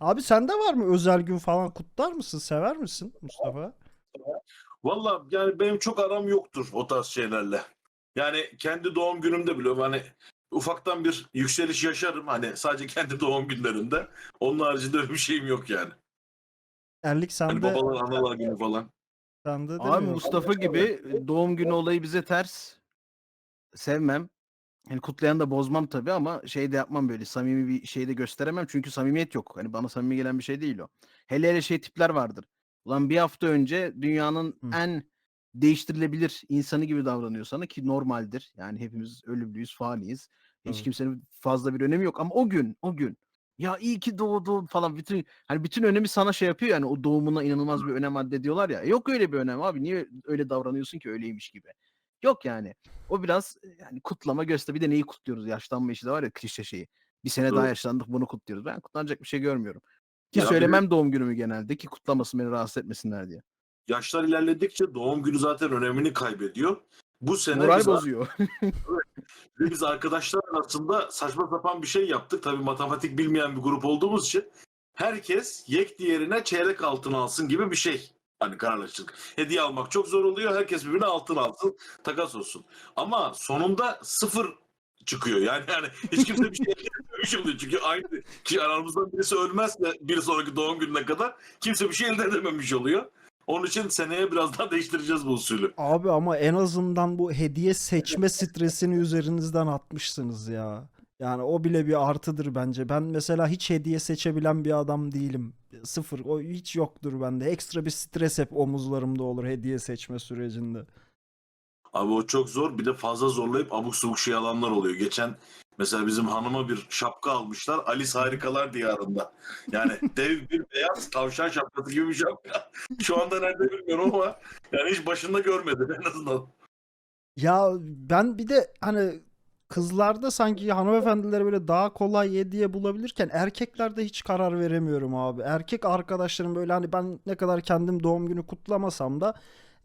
Abi sende var mı özel gün falan kutlar mısın? Sever misin Mustafa? Valla yani benim çok aram yoktur o tarz şeylerle. Yani kendi doğum günümde bile hani ufaktan bir yükseliş yaşarım hani sadece kendi doğum günlerinde. Onun haricinde öyle bir şeyim yok yani. Erlik Hani sende, babalar analar günü falan. sende de Abi mi? Mustafa gibi doğum günü olayı bize ters. Sevmem. Yani kutlayan da bozmam tabii ama şey de yapmam böyle samimi bir şey de gösteremem çünkü samimiyet yok. Hani bana samimi gelen bir şey değil o. Hele hele şey tipler vardır. Ulan bir hafta önce dünyanın Hı. en değiştirilebilir insanı gibi davranıyor sana ki normaldir. Yani hepimiz ölümlüyüz, faniyiz. Hiç Evet. kimsenin fazla bir önemi yok ama o gün, o gün ya iyi ki doğdun falan bütün hani bütün önemi sana şey yapıyor yani o doğumuna inanılmaz bir önem addediyorlar ya. Yok öyle bir önem abi. Niye öyle davranıyorsun ki öyleymiş gibi. Yok yani. O biraz yani kutlama göster. Bir de neyi kutluyoruz? Yaşlanma işi de var ya klişe şeyi. Bir sene daha Doğru. yaşlandık bunu kutluyoruz. Ben kutlanacak bir şey görmüyorum. Ki Ya söylemem doğum günümü genelde ki kutlamasın beni rahatsız etmesinler diye. Yaşlar ilerledikçe doğum günü zaten önemini kaybediyor. Bu sene Moral biz, bozuyor. biz arkadaşlar arasında saçma sapan bir şey yaptık. Tabii matematik bilmeyen bir grup olduğumuz için herkes yek diğerine çeyrek altın alsın gibi bir şey. Hani kararlaştık. Hediye almak çok zor oluyor. Herkes birbirine altın alsın, takas olsun. Ama sonunda sıfır çıkıyor. Yani yani hiç kimse bir şey elde edememiş oluyor. Çünkü aynı ki aramızdan birisi ölmezse bir sonraki doğum gününe kadar kimse bir şey elde edememiş oluyor. Onun için seneye biraz daha değiştireceğiz bu usulü. Abi ama en azından bu hediye seçme stresini üzerinizden atmışsınız ya. Yani o bile bir artıdır bence. Ben mesela hiç hediye seçebilen bir adam değilim. Sıfır. O hiç yoktur bende. Ekstra bir stres hep omuzlarımda olur hediye seçme sürecinde. Abi o çok zor. Bir de fazla zorlayıp abuk subuk şey alanlar oluyor. Geçen mesela bizim hanıma bir şapka almışlar. Alice Harikalar Diyarında. Yani dev bir beyaz tavşan şapkası gibi bir şapka. Şu anda nerede bilmiyorum ama yani hiç başında görmedim en azından. Ya ben bir de hani kızlarda sanki hanımefendileri böyle daha kolay hediye bulabilirken erkeklerde hiç karar veremiyorum abi. Erkek arkadaşlarım böyle hani ben ne kadar kendim doğum günü kutlamasam da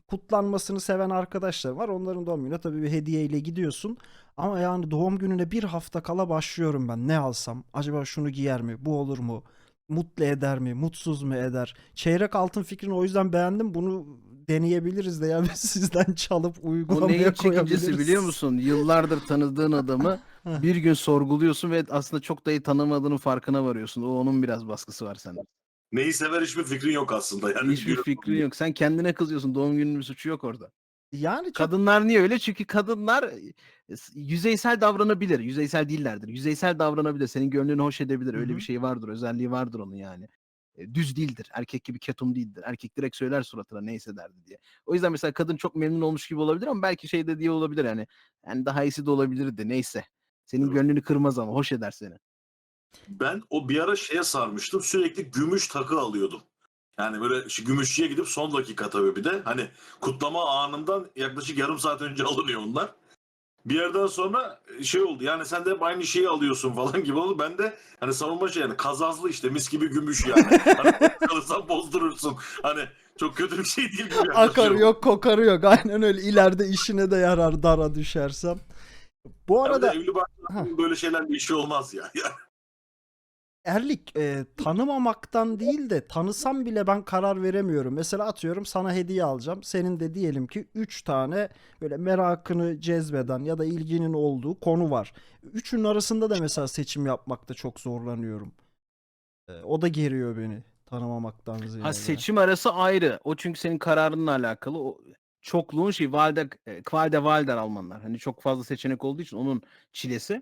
kutlanmasını seven arkadaşlar var. Onların doğum gününe tabii bir hediyeyle gidiyorsun. Ama yani doğum gününe bir hafta kala başlıyorum ben. Ne alsam? Acaba şunu giyer mi? Bu olur mu? Mutlu eder mi? Mutsuz mu eder? Çeyrek altın fikrini o yüzden beğendim. Bunu deneyebiliriz de ya biz sizden çalıp O neyin uygulamaya çekincesi koyabiliriz. biliyor musun? Yıllardır tanıdığın adamı bir gün sorguluyorsun ve aslında çok da iyi tanımadığının farkına varıyorsun. O onun biraz baskısı var sende. Neyi sever hiçbir fikrin yok aslında. Yani Hiçbir fikrin yok. Sen kendine kızıyorsun. Doğum gününün bir suçu yok orada. Yani çok Kadınlar niye öyle? Çünkü kadınlar e, s- yüzeysel davranabilir. Yüzeysel değillerdir. Yüzeysel davranabilir. Senin gönlünü hoş edebilir. Hı Öyle hı. bir şey vardır. Özelliği vardır onun yani. E, Düz değildir. Erkek gibi ketum değildir. Erkek direkt söyler suratına neyse derdi diye. O yüzden mesela kadın çok memnun olmuş gibi olabilir ama belki şey de diye olabilir yani. Yani daha iyisi de olabilirdi. Neyse. Senin Evet. gönlünü kırmaz ama hoş eder seni. Ben o bir ara şeye sarmıştım. Sürekli gümüş takı alıyordum. Yani böyle şu gümüşçüye gidip son dakika tabii bir de hani kutlama anından yaklaşık yarım saat önce alınıyor onlar. Bir yerden sonra şey oldu yani sen de hep aynı şeyi alıyorsun falan gibi oldu. Ben de hani savunma şey yani kazazlı işte mis gibi gümüş yani. hani kalırsan bozdurursun. Hani çok kötü bir şey değil gibi akar yok kokarı yok. Aynen öyle. İleride işine de yarar dara düşersem. Bu Ya arada evli barklı böyle şeyler bir işi olmaz ya. Erlik e, tanımamaktan değil de tanısam bile ben karar veremiyorum. Mesela atıyorum sana hediye alacağım. Senin de diyelim ki 3 tane böyle merakını cezbeden ya da ilginin olduğu konu var. Üçünün arasında da mesela seçim yapmakta çok zorlanıyorum. E, o da geriyor beni tanımamaktan ziyade. Ha seçim arası ayrı. O çünkü senin kararınla alakalı. O çokluğun şey valide e, kvalde valder Almanlar. Hani çok fazla seçenek olduğu için onun çilesi.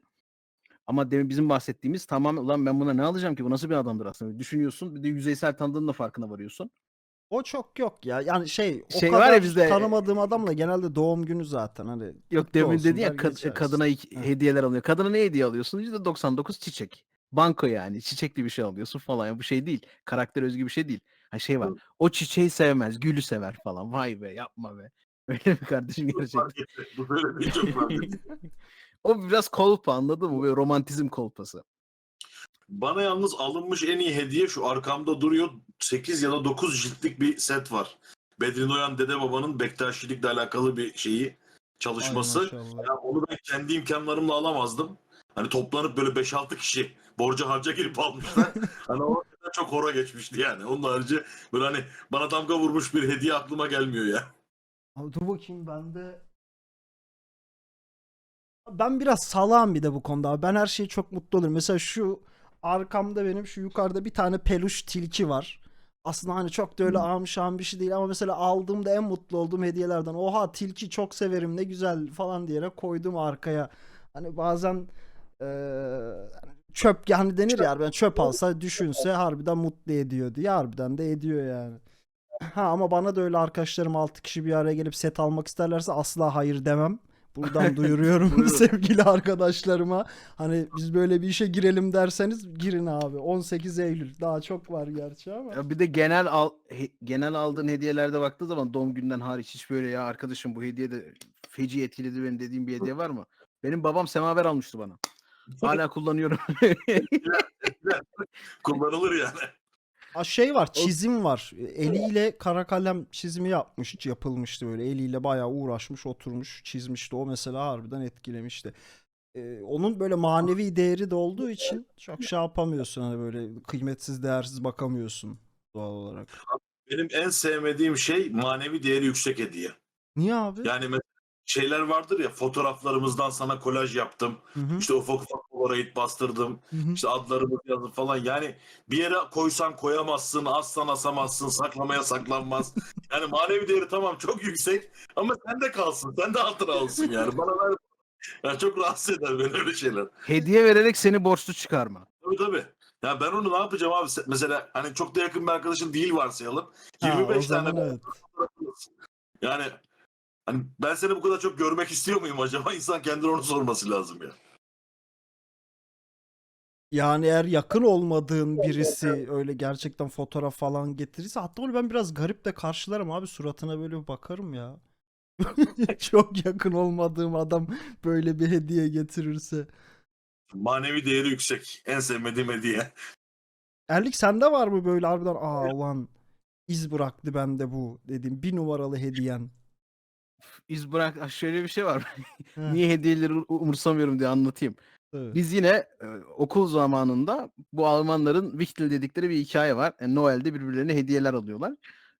Ama demin bizim bahsettiğimiz tamamen ulan ben buna ne alacağım ki bu nasıl bir adamdır aslında. Düşünüyorsun bir de yüzeysel tanıdığının da farkına varıyorsun. O çok yok ya. Yani şey o Şey var kadar ya bizde- tanımadığım adamla genelde doğum günü zaten hani Yok demin dedi ya kad- geçersin. kadına hediyeler alıyor. Kadına ne hediye alıyorsun? %99 çiçek. Banko yani. Çiçekli bir şey alıyorsun falan. Ya bu şey değil. Karakter özgü bir şey değil. Ha şey var. O çiçeği sevmez. Gülü sever falan. Vay be yapma be. Öyle mi kardeşim gerçekten? Bu böyle bir çok. o biraz kolpa anladın mı? Böyle romantizm kolpası. Bana yalnız alınmış en iyi hediye şu arkamda duruyor. 8 ya da 9 ciltlik bir set var. Bedri Noyan Dede Baba'nın Bektaşilikle alakalı bir şeyi Ay çalışması. maşallah. Ya onu ben kendi imkanlarımla alamazdım. Hani toplanıp böyle 5-6 kişi borca harca girip almışlar. hani o çok hora geçmişti yani. Onun harici böyle hani bana damga vurmuş bir hediye aklıma gelmiyor ya. Abi dur bakayım ben de. Ben biraz salağım bir de bu konuda. abi. Ben her şeye çok mutlu olurum. Mesela şu arkamda benim şu yukarıda bir tane peluş tilki var. Aslında hani çok da öyle ağım bir şey değil ama mesela aldığımda en mutlu olduğum hediyelerden. Oha tilki çok severim ne güzel falan diyerek koydum arkaya. Hani bazen eee, çöp yani denir ya ben çöp alsa düşünse harbiden mutlu ediyor diye harbiden de ediyor yani. Ha ama bana da öyle arkadaşlarım 6 kişi bir araya gelip set almak isterlerse asla hayır demem. Buradan duyuruyorum sevgili arkadaşlarıma. Hani biz böyle bir işe girelim derseniz girin abi. 18 Eylül. Daha çok var gerçi ama. Ya bir de genel al, he- genel aldığın hediyelerde baktığı zaman doğum günden hariç hiç böyle ya arkadaşım bu hediye de feci etkiledi beni dediğim bir hediye var mı? Benim babam semaver almıştı bana. Hala kullanıyorum. Kullanılır yani. Şey var çizim var. Eliyle kara kalem çizimi yapmış. Yapılmıştı böyle. Eliyle bayağı uğraşmış oturmuş çizmişti. O mesela harbiden etkilemişti. Ee, onun böyle manevi değeri de olduğu için çok şey yapamıyorsun. Hani böyle kıymetsiz değersiz bakamıyorsun doğal olarak. Benim en sevmediğim şey manevi değeri yüksek hediye. Niye abi? Yani mesela şeyler vardır ya fotoğraflarımızdan sana kolaj yaptım. Hı hı, İşte ufak ufak polaroid bastırdım. hı hı. İşte adlarımızı yazdım falan. Yani bir yere koysan koyamazsın, assan asamazsın, saklamaya saklanmaz. Yani manevi değeri tamam çok yüksek ama sende kalsın. Sen de hatıra olsun yani. Bana ver. Yani çok rahatsız eder beni öyle şeyler. hediye vererek seni borçlu çıkarma. Tabii tabii. Ya ben onu ne yapacağım abi? Se- Mesela hani çok da yakın bir arkadaşın değil varsayalım. Ha, 25 o tane evet. Yani hani ben seni bu kadar çok görmek istiyor muyum acaba? İnsan kendine onu sorması lazım ya. Yani eğer yakın olmadığın birisi öyle gerçekten fotoğraf falan getirirse hatta onu ben biraz garip de karşılarım abi suratına böyle bir bakarım ya. Çok yakın olmadığım adam böyle bir hediye getirirse. Manevi değeri yüksek. En sevmediğim hediye. Erlik sende var mı böyle harbiden aa ulan iz bıraktı bende bu dediğim bir numaralı hediyen. İz bırak şöyle bir şey var. Heh, Niye hediyeleri umursamıyorum diye anlatayım. evet. Biz yine e, okul zamanında bu Almanların Wichtel dedikleri bir hikaye var. E, Noel'de birbirlerine hediyeler alıyorlar.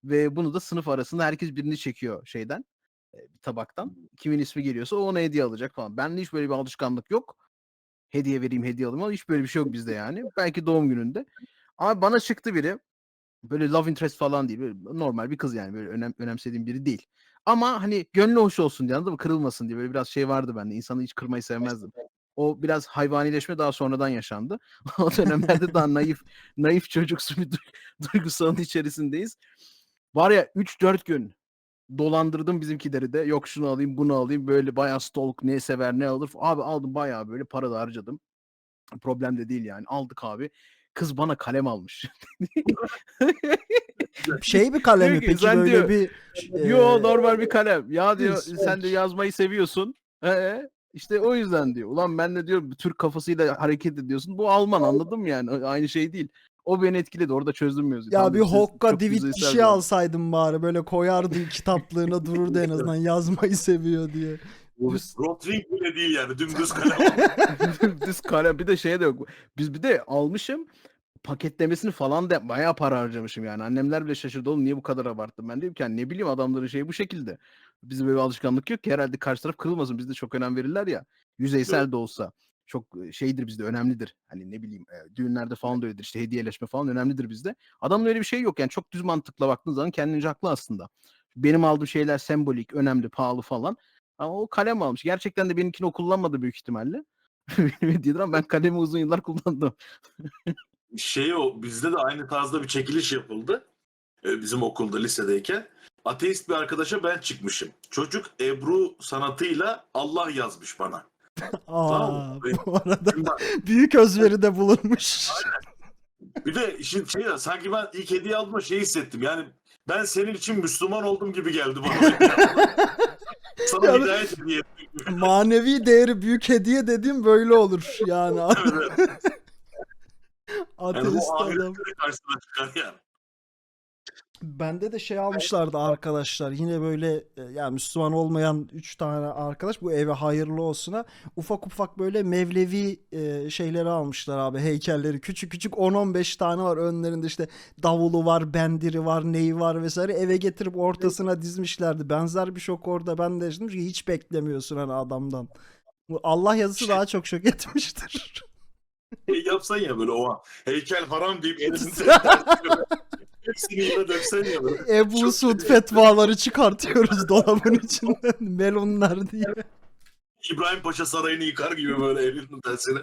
Ve bunu da sınıf arasında herkes birini çekiyor şeyden. e, tabaktan. Kimin ismi geliyorsa o ona hediye alacak falan. Bende hiç böyle bir alışkanlık yok. Hediye vereyim hediye alayım hiç böyle bir şey yok bizde yani. Belki doğum gününde. Ama bana çıktı biri. Böyle love interest falan değil. Böyle normal bir kız yani. Böyle önem, önemsediğim biri değil. Ama hani gönlü hoş olsun diye anladın mı? Kırılmasın diye böyle biraz şey vardı bende. İnsanı hiç kırmayı sevmezdim. O biraz hayvanileşme daha sonradan yaşandı. o dönemlerde daha naif naif çocuksu bir du- duygusalın içerisindeyiz. Var ya 3-4 gün dolandırdım bizimkileri de. Yok şunu alayım bunu alayım. Böyle bayağı stalk ne sever ne alır. Abi aldım bayağı böyle para da harcadım. Problem de değil yani. Aldık abi. Kız bana kalem almış. Şey bir kalem mi peki sen böyle diyor, bir Yo normal bir kalem. Ya diyor sen de yazmayı seviyorsun. Ee, işte o yüzden diyor. Ulan ben de diyor Türk kafasıyla hareket ediyorsun. Bu Alman anladım yani. Aynı şey değil. O beni etkiledi. Orada çözdüm mevzuyu. Ya Tamam bir Hokka Divit bir şey adam. alsaydın bari böyle koyardı kitaplığına dururdu en azından yazmayı seviyor diye. Rotring bile değil yani. Dümdüz kalem. Düz kalem bir de şey de yok. Biz bir de almışım paketlemesini falan da bayağı para harcamışım yani. Annemler bile şaşırdı oğlum niye bu kadar abarttın? Ben diyorum ki hani ne bileyim adamların şeyi bu şekilde. Bizim böyle bir alışkanlık yok ki herhalde karşı taraf kırılmasın. Bizde çok önem verirler ya. Yüzeysel de olsa. Çok e, şeydir bizde önemlidir. Hani ne bileyim e, düğünlerde falan da öyledir işte hediyeleşme falan önemlidir bizde. Adamın öyle bir şey yok yani çok düz mantıkla baktığın zaman kendince haklı aslında. Benim aldığım şeyler sembolik, önemli, pahalı falan. Ama o kalem almış. Gerçekten de benimkini o kullanmadı büyük ihtimalle. Benim hediyedir ama ben kalemi uzun yıllar kullandım. şey o bizde de aynı tarzda bir çekiliş yapıldı. Ee, bizim okulda lisedeyken. Ateist bir arkadaşa ben çıkmışım. Çocuk Ebru sanatıyla Allah yazmış bana. Aa, Tamam. bu arada Şimdi bak, büyük özveride bulunmuş. bir de işin şey ya, sanki ben ilk hediye aldığımda şey hissettim. Yani ben senin için Müslüman oldum gibi geldi bana. Sana Yani- hidayet hediye. Manevi değeri büyük hediye dediğim böyle olur yani. Yani Ateist bu adam. karşısına çıkar yani. Bende de şey almışlardı arkadaşlar. Yine böyle e, ya Müslüman olmayan 3 tane arkadaş bu eve hayırlı olsuna ufak ufak böyle Mevlevi e, şeyleri almışlar abi. Heykelleri küçük küçük 10-15 tane var önlerinde işte davulu var, bendiri var, neyi var vesaire eve getirip ortasına dizmişlerdi. Benzer bir şok orada ben de yaşadım çünkü hiç beklemiyorsun hani adamdan. Bu Allah yazısı Şey- daha çok şok etmiştir. Şey yapsan ya böyle oha heykel haram deyip elinde hepsini yere döksen ya böyle. Ebu Suud fetvaları çıkartıyoruz dolabın içinden melonlar diye. İbrahim Paşa Sarayı'nı yıkar gibi böyle elinin tersine.